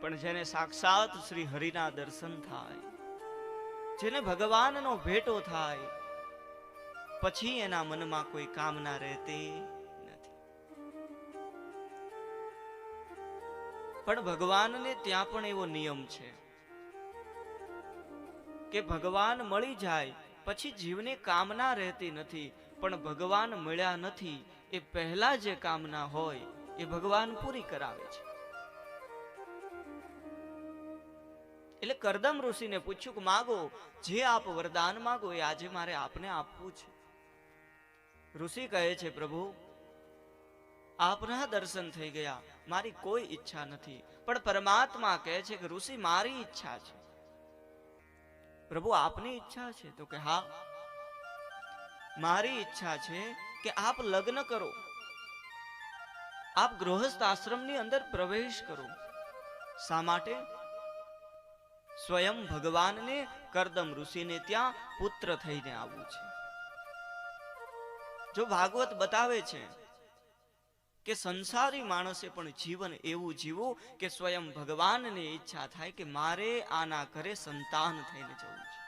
પણ જેને સાક્ષાત શ્રી હરિના દર્શન થાય, જેને ભગવાનનો ભેટો થાય, પછી એના મનમાં કોઈ કામના રહેતી નથી. પણ ભગવાનને ત્યાં પણ એવો નિયમ છે કે ભગવાન મળી જાય, પછી જીવને કામના રહેતી નથી, પણ ભગવાન મળ્યા નથી, એ પહેલા જે કામના હોય, એ ભગવાન પૂરી કરાવે છે. એટલે કરદમ ઋષિને પૂછ્યું કે, માગો, જે આપ વરદાન માગો એ આજે મારે આપને આપવું છે. ઋષિ કહે છે, પ્રભુ, આપના દર્શન થઈ ગયા. મારી કોઈ ઈચ્છા નથી. પણ પરમાત્મા કહે છે કે, ઋષિ, મારી ઈચ્છા છે. પ્રભુ, આપની ઈચ્છા છે? તો કે, હા. મારી ઈચ્છા છે કે આપ લગ્ન કરો. આપ ગૃહસ્થ આશ્રમની અંદર પ્રવેશ કરો. શા માટે? સ્વયં ભગવાનને કરદમ ઋષિને ત્યાં પુત્ર થઈને આવવું છે. જો ભાગવત બતાવે છે કે સંસારી માણસે પણ જીવન એવું જીવવું કે સ્વયં ભગવાનને ઈચ્છા થાય કે મારે આના ઘરે સંતાન થઈને જવું છે.